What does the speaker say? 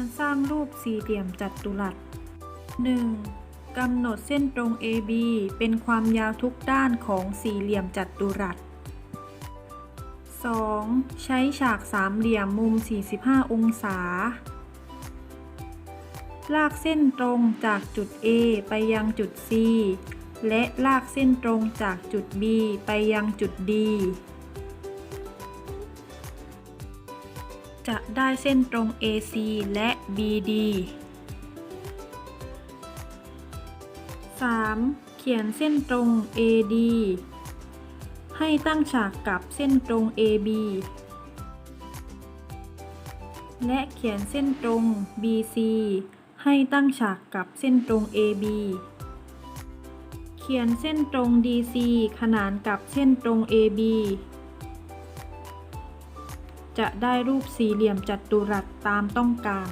การสร้างรูปสี่เหลี่ยมจัตุรัส 1. กำหนดเส้นตรง AB เป็นความยาวทุกด้านของสี่เหลี่ยมจัตุรัส 2. ใช้ฉากสามเหลี่ยมมุม 45 องศา ลากเส้นตรงจากจุด A ไปยังจุด C และลากเส้นตรงจากจุด B ไปยังจุด D จะได้เส้นตรง AC และ BD 3. เขียนเส้นตรง AD ให้ตั้งฉากกับเส้นตรง AB และเขียนเส้นตรง BC ให้ตั้งฉากกับเส้นตรง AB เขียนเส้นตรง DC ขนานกับเส้นตรง AB จะได้รูปสี่เหลี่ยมจัตุรัสตามต้องการ